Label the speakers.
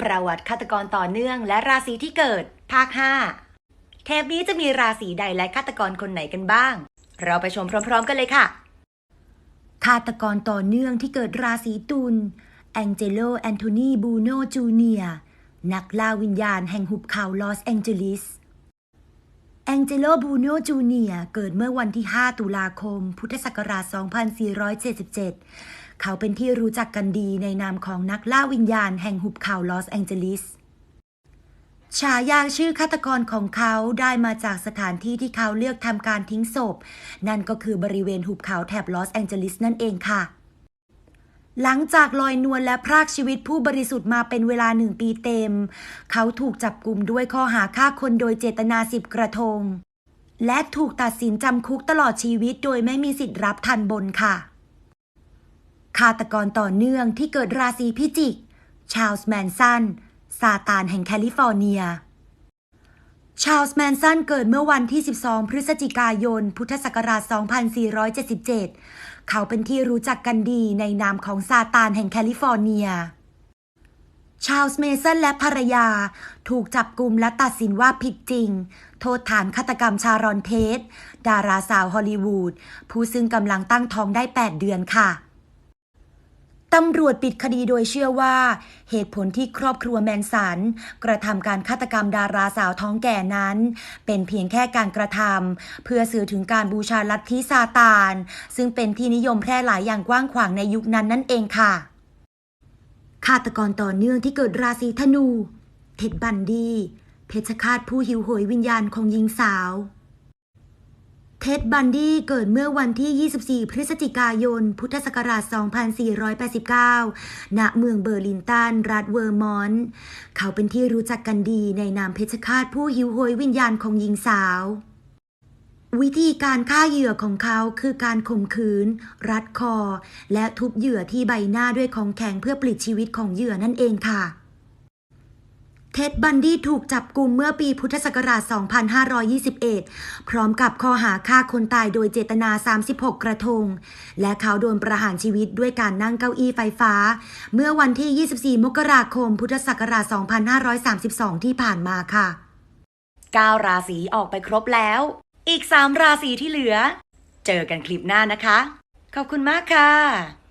Speaker 1: ประวัติฆาตกรต่อเนื่อง และราศีที่เกิด ภาค 5 เทปนี้จะมีราศีใดและฆาตกรคนไหนกันบ้าง เราไปชมพร้อม ๆ กันเลยค่ะฆาตกรต่อเนื่องที่เกิดราศีตุลแองเจโลแอนโทนีบูโนจูเนียนักล่าวิญญาณแห่งหุบเขาลอสแองเจลิสแองเจโลบูโนจูเนียเกิดเมื่อวันที่ 5 ตุลาคม พุทธศักราช 2477 เขาเป็นที่รู้จักกันดีในนามของนักล่าวิญญาณแห่งหุบเขาลอสแองเจลิสฉายาชื่อฆาตกรของเขาได้มาจากสถานที่ที่เขาเลือกทำการทิ้งศพ นั่นก็คือบริเวณหุบเขาแถบลอสแองเจลิสนั่นเองค่ะ หลังจากลอยนวลและพรากชีวิตผู้บริสุทธิ์มาเป็นเวลาหนึ่งปีเต็ม เขาถูกจับกลุ่มด้วยข้อหาฆ่าคนโดยเจตนาสิบกระทง และถูกตัดสินจำคุกตลอดชีวิตโดยไม่มีสิทธิ์รับทันบนค่ะ ฆาตกรต่อเนื่องที่เกิดราศีพิจิก ชาลส์แมนสันซาตานแห่งแคลิฟอร์เนีย ชาลส์แมนสันเกิดเมื่อวันที่ 12 พฤศจิกายน พุทธศักราช 2477 เขาเป็นที่รู้จักกันดีในนามของซาตานแห่งแคลิฟอร์เนีย ชาลส์เมสันและภรรยาถูกจับกลุ่มและตัดสินว่าผิดจริง โทษฐานฆาตกรรมชารอนเทสดาราสาวฮอลลีวูดผู้ซึ่งกำลังตั้งท้องได้ 8 เดือนค่ะ ตำรวจปิดคดีโดยเชื่อว่า เหตุผลที่ครอบครัวแมนสัน กระทำการฆาตกรรมดาราสาวท้องแก่นั้น เป็นเพียงแค่การกระทำเพื่อสื่อถึงการบูชาลัทธิซาตาน ซึ่งเป็นที่นิยมแพร่หลายอย่างกว้างขวางในยุคนั้นนั่นเองค่ะ ฆาตกรต่อเนื่องที่เกิดราศีธนู เท็ดบันดี เพชฌฆาตผู้หิวโหยวิญญาณของหญิงสาว เท็ดบันดี้เกิดเมื่อวันที่ 24 พฤศจิกายน พุทธศักราช 2489 ณ เมืองเบอร์ลินตัน รัฐเวอร์มอนต์ เขาเป็นที่รู้จักกันดีในนามเพชฌฆาตผู้หิวโหยวิญญาณของหญิงสาววิธีการฆ่าเหยื่อของเขาคือการข่มขืน รัดคอ และทุบเหยื่อที่ใบหน้าด้วยของแข็งเพื่อปลิดชีวิตของเหยื่อนั่นเองค่ะ เท็ดบันดี้ถูกจับกลุ่มเมื่อปีพุทธศักราช 2521 พร้อมกับข้อหาฆ่าคนตายโดยเจตนา 36 กระทง และเขาโดนประหารชีวิตด้วยการนั่งเก้าอี้ไฟฟ้า เมื่อวันที่ 24 มกราคม พุทธศักราช 2532 ที่ผ่านมาค่ะ 9 ราศีออกไปครบแล้ว อีก 3 ราศีที่เหลือ เจอกันคลิปหน้านะคะ ขอบคุณมากค่ะ